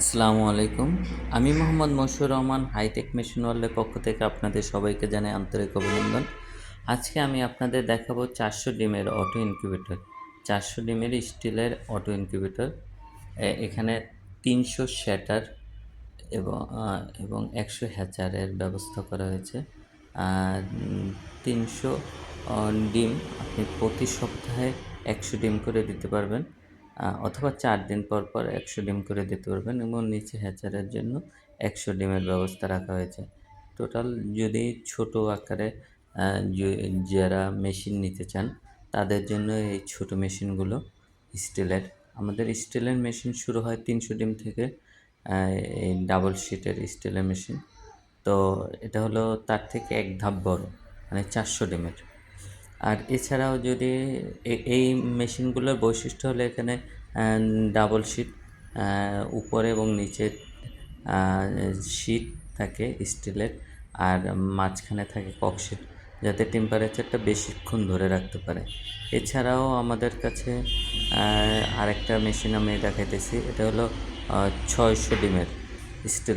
আসসালামু আলাইকুম। আমি Mohammad Moshiur Rahman, hi tech machine ওয়ার্ল্ডের পক্ষ থেকে আপনাদের সবাইকে জানাই আন্তরিক অভিনন্দন। আজকে আমি আপনাদের দেখাবো চারশো ডিমের অটো ইনকিউবেটর। চারশো ডিমের স্টিলের অটো ইনকিউবেটর। এখানে তিনশো শ্যাটার এবং এবং একশো হ্যাচারের ব্যবস্থা করা হয়েছে। আর তিনশো ডিম, আপনি প্রতি সপ্তাহে একশো ডিম করে দিতে পারবেন। অথবা চার দিন পর পর একশো ডিম করে দিতে পারবেন এবং নিচে হ্যাচারের জন্য একশো ডিমের ব্যবস্থা রাখা হয়েছে। টোটাল যদি ছোট আকারে যারা মেশিন নিতে চান, তাদের জন্য এই ছোট মেশিনগুলো স্টিলের আমাদের স্টিলের মেশিন শুরু হয় তিনশো ডিম থেকে এই ডাবল শিটের স্টিলের মেশিন তো এটা হলো তার থেকে এক ধাপ বড় মানে চারশো ডিমের। আর এছাড়াও যদি এই মেশিনগুলোর বৈশিষ্ট্য হলো এখানে ডাবল শিট উপরে এবং নিচে শিট থাকে স্টিলের আর মাঝখানে থাকে ককশিট যাতে টেম্পারেচারটা বেশিক্ষণ ধরে রাখতে পারে। এছাড়াও আমাদের কাছে আরেকটা মেশিন আমি দেখাইতেছি, এটা হলো ছয়শো ডিমের স্টিলের